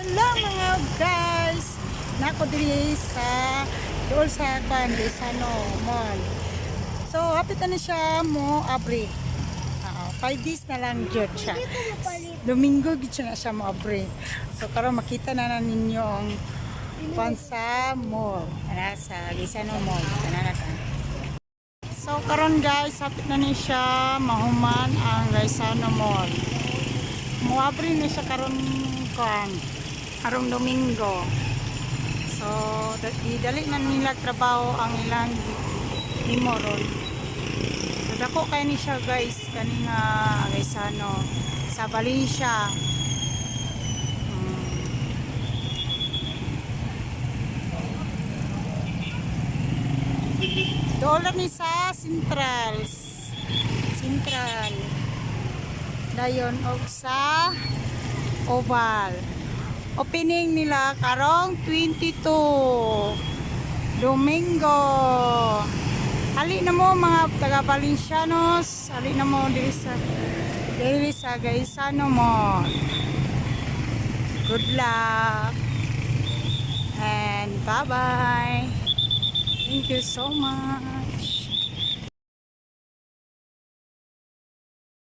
Hello mga guys! Nako diri sa dool sa kwan di sa no mall. So hapit na ni siya mo abri. Oo, five days na lang jud siya. Domingo gid siya na siya mo abri. So karon makita na, na ninyo ang kwan sa mall. Ana sa Lisano Mall. Kana na ta. So karon guys, hapit na ni siya mahuman ang Lisano Mall. Muabri na siya karon kan arong Domingo. So, da- idali na nila trabaho ang ilang himoron. So, dako kay ni siya guys, kanina guys ano, sa Valencia. Hmm. Doon lang ni sa Central. Central. Dayon og sa Oval. Opening nila karong 22 Domingo. Hali na mo mga taga Valencianos, hali na mo diri sa diri sa Gaisano mo. Good luck. And bye-bye. Thank you so much.